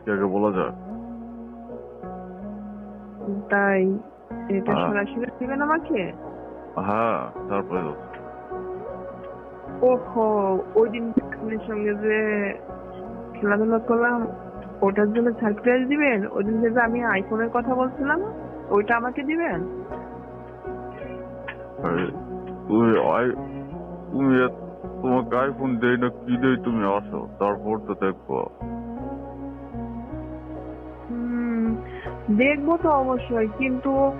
কি আগে বলা যায় তাই? এটা হ্যাঁ। সরাসরি দিবেন আমাকে? হ্যাঁ তারপরে ওহো ওই দিন আপনার সঙ্গে যে খেলাধুলা করলাম ওটার জন্য সারপ্রাইজ দিবেন? ওই দিন যে আমি আইফোনের কথা বলছিলাম ওইটা আমাকে দিবেন? তুমি তোমাকে আইফোন দেই না কি দেই তুমি আসো? তারপর তো দেখব। দেখব তো অবশ্যই কিন্তু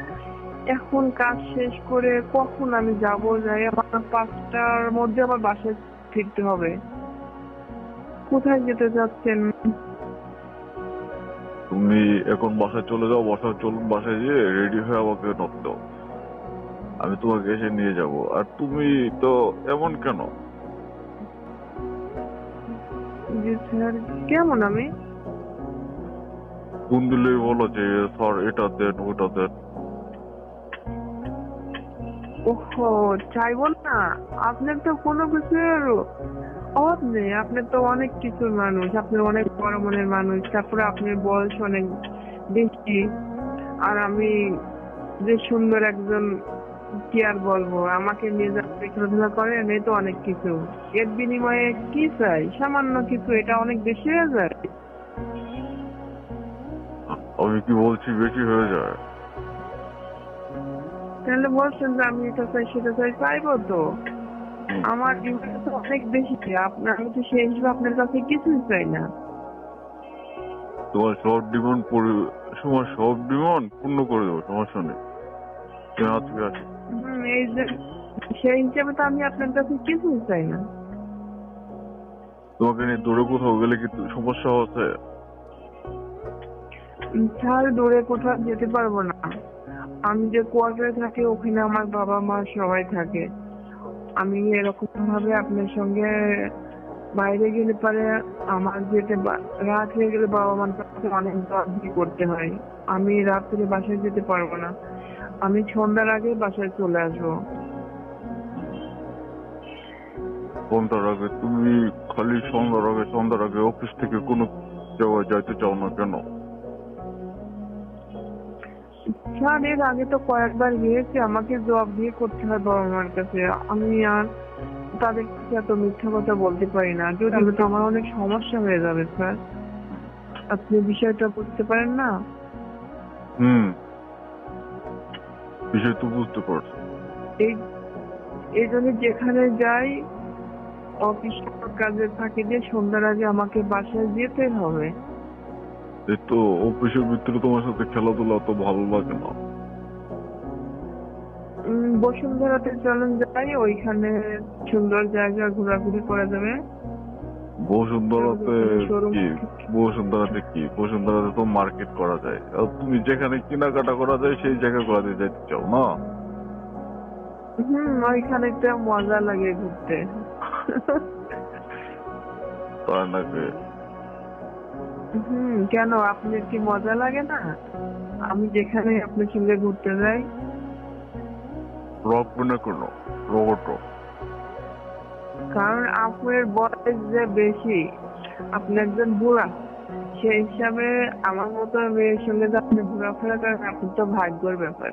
এখন কাজ শেষ করে কখন আমি যাব যাই? আমার পাঁচটার মধ্যে আমার বাসায় ফিরতে হবে। কোথায় যেতে যাচ্ছেন তুমি এখন বাসায় চলে যাও বাসায় চলুন বাসায় গিয়ে রেডি হয়ে আমাকে নক দাও। আমি তোমাকে এসে নিয়ে যাব। আর তুমি তো এমন কেন? জি স্যার কেমন আমি? ফোন দিলেই বলো যে, স্যার, এটা দেন, ওটা দেন। ওহো, চাইব না। আপনার তো কোনো কিছুর অভাব নেই। আপনার তো অনেক কিছুর মানুষ। আপনার অনেক বড় মনের মানুষ। তারপরে আপনার বয়স অনেক বেশি। আর আমি যে সুন্দর একজন, কি আর বলব? আমাকে নিয়ে যাতে খেলাধুলা করেন এই তো অনেক কিছু। এর বিনিময়ে কি চাই? সামান্য কিছু, এটা অনেক বেশি হয়ে যায়। আমি কি বলছি বেশি হয়ে যায়? তাহলে বলছেন যে আমি এটা চাই সেটা চাই পাইবো তো আমার ডিমান্ড তো অনেক বেশি আপনার আমি তো সেই হিসেবে আপনার কাছে কিছুই চাই না। তোমার সব ডিমান্ড তোমার সব ডিমান্ড পূর্ণ করে দেবো সমস্যা নেই। এই যে সেই হিসেবে তো আমি আপনার কাছে কিছুই চাই না। তোমাকে নিয়ে দূরে কোথাও গেলে কি সমস্যা হচ্ছে? উম, দূরে কোথাও যেতে পারব না। আমি যে কোয়ার্টারে থাকি ওখানে আমার বাবা মা সবাই থাকে। আমি এরকম ভাবে আপনার সঙ্গে বাইরে গেলে পরে আমার যেতে রাত হয়ে গেলে বাবা মার কাছে অনেক দরদি করতে হয়। আমি রাত্রে বাসায় যেতে পারব না। আমি সন্ধ্যার আগে বাসায় চলে আসব। সন্ধ্যার আগে তুমি খালি সন্ধ্যার আগে সন্ধ্যার আগে অফিস থেকে কোনো জায়গায় যাইতে চাও না কেন? স্যার এর আগে তো কয়েকবার গিয়েছি আমাকে জবাব দিয়ে করতে হয় বাবা মার কাছে। আমি আর তাদের কাছে এত মিথ্যা কথা বলতে পারি না। যদি তো আমার অনেক সমস্যা হয়ে যাবে স্যার। আপনি বিষয়টা বুঝতে পারেন না? হুম। বিষয় তো বুঝতে পারছি। এই এই জন্য যেখানে যাই অফিস কাজে ফাঁকি দিয়ে সন্ধ্যার আগে আমাকে বাসায় যেতে হবে। এই তো অফিসের ভিতরে তোমার সাথে খেলাধুলা তো ভালো লাগে না। বসুন্ধরাতে চলেন যাই ওইখানে সুন্দর জায়গা ঘোরাঘুরি করা যাবে। বসুন্ধরাতে কি? বসুন্ধরাতে কি? বসুন্ধরাতে তো মার্কেট করা যায়। তুমি যেখানে কেনাকাটা করা যায় সেই জায়গা করাতে যেতে চাও না? হুম ওইখানে তো মজা লাগে ঘুরতে। তাই নাকি? হুম কেন? আপনার কি মজা লাগে না? আমি যেখানে আপনার সঙ্গে ঘুরতে যাই। রাখবে না কেন রোবট কারণ আপনার বয়স যে বেশি আপনি একজন বুড়া সেই হিসাবে আমার মতো মেয়ের সঙ্গে যে আপনি ঘোরাফেরা করেন আপনি তো ভাগ্যর ব্যাপার।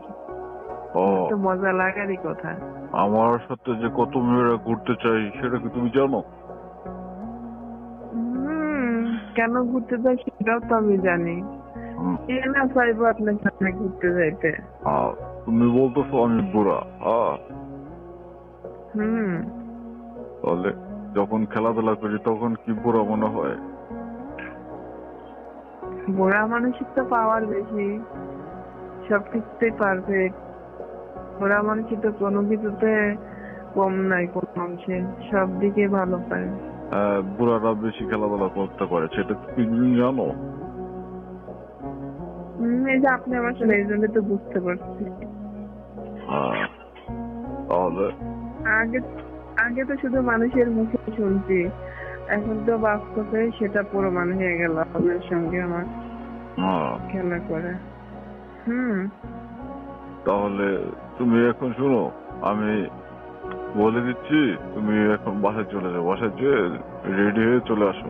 ও। তো মজা লাগারই কথা। আমার সাথে যে কত মেয়েরা ঘুরতে চাই সেটা কি তুমি জানো? কেন ঘুরতে যাই সেটাও তো আমি জানি। কে না চাইব আপনার সাথে ঘুরতে যাইতে। তুমি বলতেছো আমি বুড়া হুম। তাহলে যখন খেলাধুলা করি তখন কি বুড়া মনে হয়? বুড়া মানুষের তো পাওয়ার বেশি। সব কিছুতেই পারফেক্ট বুড়া মানুষের তো কোনো কিছুতে কম নাই কোন অংশে সব দিকে ভালো পায়। বুড়ারা বেশি খেলাধুলা করতে পারে সেটা তুমি জানো। এই যে আপনি আমার সাথে এই জন্য তো বুঝতে পারছি। হ্যাঁ তাহলে আগে আগে তো শুধু মানুষের মুখে শুনছি এখন তো বাস্তবে সেটা প্রমাণ হয়ে গেল আপনার সঙ্গে আমার হ্যাঁ। খেলা করে। হুম। তাহলে তুমি এখন শুনো আমি বলে দিচ্ছি তুমি এখন বাসায় চলে যাও। বাসায় যেয়ে রেডি হয়ে চলে আসো।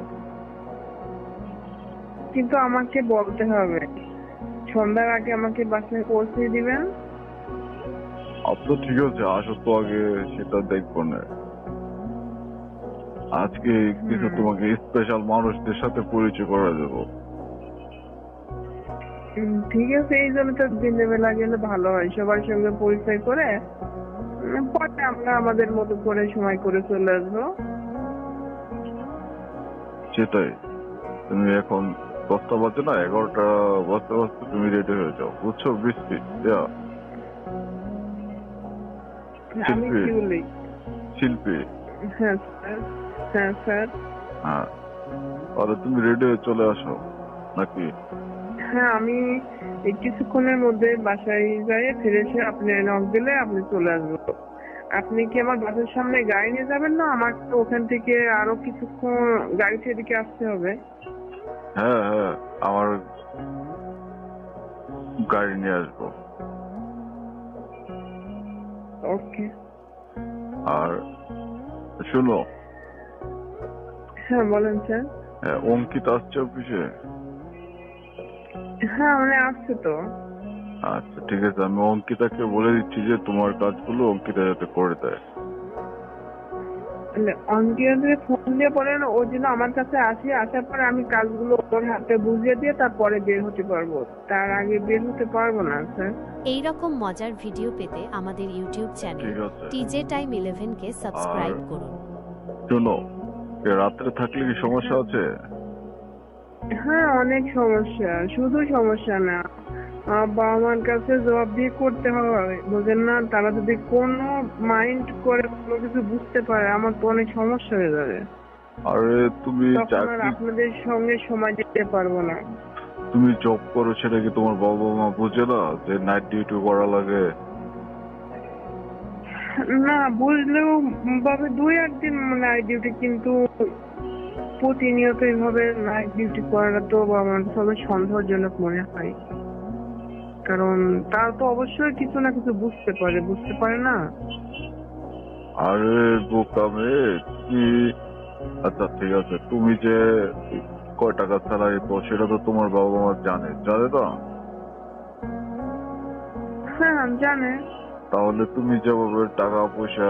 কিন্তু আমাকে বলতে হবে সন্ধ্যার আগে আমাকে বাসায় পৌঁছে দিবেন আচ্ছা ঠিক আছে আসো তো আগে সেটা দেখব না। আজকে কিছু তোমাকে স্পেশাল মানুষদের সাথে পরিচয় করে দেবো। ঠিক আছে এই জন্য তো দিনের বেলা গেলে ভালো হয়। সবার সঙ্গে পরিচয় করে পরে আমরা আমাদের মতো করে সময় করে চলে আসব। সেটাই। তুমি এখন দশটা বাজে না এগারোটা বাজতে বাজতে তুমি রেডি হয়ে যাও। বুঝছ? বৃষ্টি শিল্পী। শিল্পী। হ্যাঁ স্যার। হ্যাঁ স্যার। হ্যাঁ। তাহলে তুমি রেডি হয়ে চলে আসো নাকি? হ্যাঁ আমি এই কিছুক্ষণের মধ্যে বাসায় যাই ফিরে এসে আপনি নক দিলে আপনি চলে আসব আপনি কি আমার বাসার সামনে গাড়ি নিয়ে যাবেন না? আমার তো ওখান থেকে আরও কিছুক্ষণ গাড়িতে এদিকে আসতে হবে। হ্যাঁ হ্যাঁ আমার গাড়ি নিয়ে আসব। ওকে। আর শোনো। হ্যাঁ বলেন স্যার। হ্যাঁ, অঙ্কিত আসছে অফিসে। হ্যাঁ মানে আসছে তো। আচ্ছা ঠিক আছে। আমি অঙ্কিতাকে বলে দিচ্ছি যে তোমার কাজগুলো অঙ্কিতা যাতে করে দেয়। ফোন দিয়ে বলেন ও যেন আমার কাছে আসে আসার পরে আমি কাজগুলো ওর হাতে বুঝিয়ে দিয়ে তারপরে বের হতে পারব। তার আগে বের হতে পারব না স্যার। এই রকম মজার ভিডিও পেতে আমাদের ইউটিউব চ্যানেল ঠিক আছে। টিজে টাইম ইলেভেনকে সাবস্ক্রাইব আর- করুন। শোনো এ রাত্রে থাকলে কি সমস্যা আছে? হ্যাঁ অনেক সমস্যা। শুধু সমস্যা না বাবা মার কাছে জবাব দিয়ে করতে হবে। বুঝেন না তারা যদি কোনো মাইন্ড করে কোনো কিছু বুঝতে পারে আমার তো অনেক সমস্যা হয়ে যাবে। আরে তুমি তখন আর চাকরি আপনাদের সঙ্গে সময় দিতে পারব না। তুমি জব করো সেটা কি তোমার বাবা মা বুঝে না যে নাইট ডিউটি করা লাগে? না বুঝলেও ভাবে দুই একদিন নাইট ডিউটি কিন্তু প্রতিনিয়ত এইভাবে নাইট ডিউটি করাটা তো আমার সবাই সন্দেহজনক মনে হয়। কারণ তারা তো অবশ্যই কিছু না কিছু বুঝতে পারে বুঝতে পারে না। আরে বোকা মেয়ে কি? আচ্ছা ঠিক আছে তুমি যে কয় টাকা স্যালারি পাও সেটা তো তোমার বাবা মা জানে জানে তো? হ্যাঁ জানে। তাহলে তুমি যেভাবে টাকা পয়সা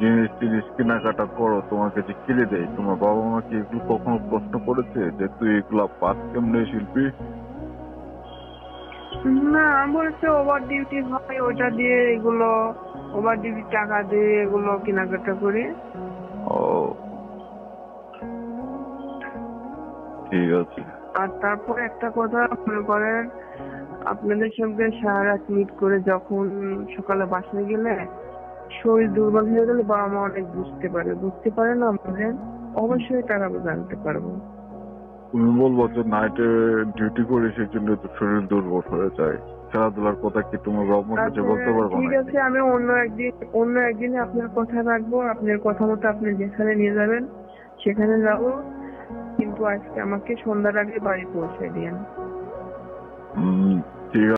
জিনিস টিনিস কেনাকাটা করো তোমাকে যে কিনে দেয় তোমার বাবা মা কি এগুলো কখনো প্রশ্ন করেছে যে তুই এগুলা পাস কেমনে শিল্পী? না বলছে ওভার ডিউটি হয় ওটা দিয়ে এগুলো ওভার ডিউটি টাকা দিয়ে এগুলো কেনাকাটা করি। ও ঠিক আছে। আর তারপর একটা কথা মনে করেন আপনাদের সঙ্গে সারা রাত মিট করে যখন সকালে বাসায় গেলে শরীর দুর্বল হয়ে গেলে বাবা মা অনেক বুঝতে পারে। বুঝতে পারে না আমাদের অবশ্যই তারা জানতে পারব। তুমি বলব যে নাইটে ডিউটি করি সেই জন্য তো শরীর দুর্বল হয়ে যায়। খেলাধুলার কথা কি তোমার বাবা কাছে বলতে আচ্ছা, পারব ঠিক আছে আমি অন্য একদিন অন্য একদিনে আপনার কথা রাখব। আপনার কথা মতো আপনি যেখানে নিয়ে যাবেন সেখানে যাব। কিন্তু আজকে আমাকে সন্ধ্যার আগে বাড়ি পৌঁছে দিন হুম, ঠিক